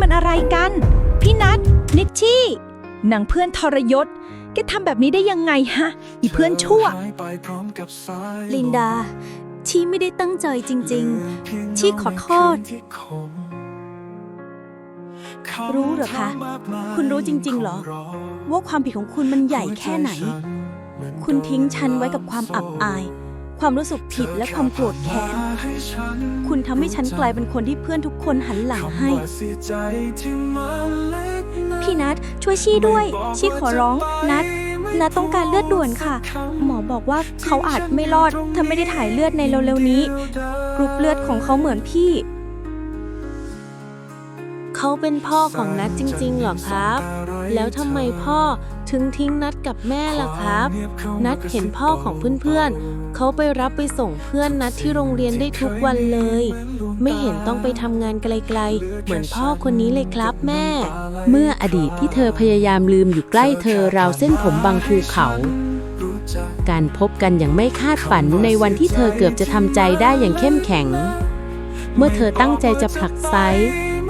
มันอะไรกัน พี่นัทนิชชี่นางเพื่อนทรยศ แกทำแบบนี้ได้ยังไงฮะ อีเพื่อนชั่ว ลินดา ชีไม่ได้ตั้งใจจริง ๆ ชีขอโทษ รู้เหรอคะ คุณรู้จริง ๆ เหรอ ว่าความผิดของคุณมันใหญ่แค่ไหน คุณทิ้งฉันไว้กับความอับอาย ความรู้สึกผิดและความโกรธแค้น คุณทำให้ฉันกลายเป็นคนที่เพื่อนทุกคนหันหลังให้ พี่นัทช่วยชี่ด้วย ชี่ขอร้อง นัทนัทต้องการเลือดด่วนค่ะ หมอบอกว่าเขาอาจไม่รอดถ้าไม่ได้ถ่ายเลือดในเร็วๆนี้กรุ๊ปเลือดของเขาเหมือนพี่ เขาเป็นพ่อของนัดจริงๆเหรอครับ แล้วทำไมพ่อถึงทิ้งนัดกับแม่ล่ะครับ นัดเห็นพ่อของเพื่อนๆ เขาไปรับไปส่งเพื่อนนัดที่โรงเรียนได้ทุกวันเลย ไม่เห็นต้องไปทำงานไกลๆ เหมือนพ่อคนนี้เลยครับแม่ เมื่ออดีตที่เธอพยายามลืมอยู่ใกล้เธอราวเส้นผมบางภูเขา การพบกันอย่างไม่คาดฝันในวันที่เธอเกือบจะทำใจได้อย่างเข้มแข็ง เมื่อเธอตั้งใจจะผลักไซ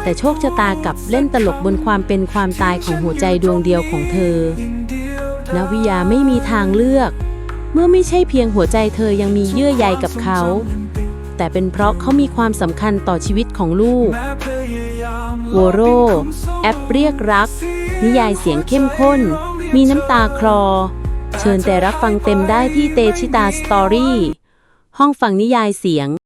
แต่โชคชะตากลับเล่นตลกบนความเป็นความตายของหัวใจดวงเดียวของเธอนวิยาไม่มีทางเลือก เมื่อไม่ใช่เพียงหัวใจเธอยังมีเยื่อใยกับเขา แต่เป็นเพราะเขามีความสำคัญต่อชีวิตของลูกวโร แอปเรียกรัก นิยายเสียงเข้มข้น มีน้ำตาคลอ เชิญแต่รับฟังเต็มได้ที่เตชิตาสตอรี่ ห้องฟังนิยายเสียง